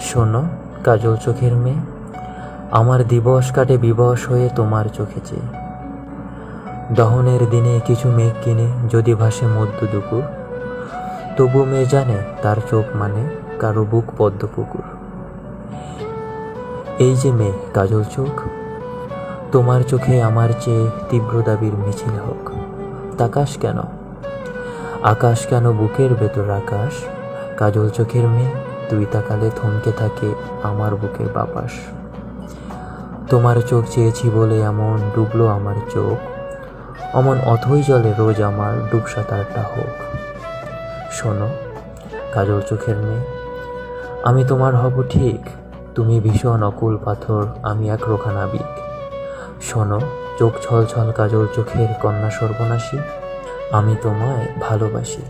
শোনো, কাজল চোখের মেয়ে, আমার দিবস কাটে বিবশ হয়ে তোমার চোখে চেয়ে দহনের দিনে কিছু মেঘ কিনে যদি ভাসে মধ্য দুপুর, তবু মেয়ে জানে তার চোখ মানে কারও বুক পদ্ম পুকুর। এই যে মেয়ে কাজল চোখ, তোমার চোখে আমার চেয়ে তীব্র দাবির মিছিল হোক। তাকাশ কেন? আকাশ কেন বুকের ভেতর আকাশ? কাজল চোখের মেয়ে তুই তাকালে থমকে থাকে আমার বুকের বাপাস। তোমার চোখ চেয়েছি বলে এমন ডুবলো আমার চোখ। অমন অথই জলে রোজ আমার ডুব সাঁতারটা হোক। শোনো, কাজল চোখের মেয়ে, আমি তোমার হব ঠিক। তুমি ভীষণ অকুল পাথর, আমি এক রোখা নাবিক। শোনো, চোখ ছল ছল কাজল চোখের কন্যা সর্বনাশী, আমি তোমায় ভালোবাসি।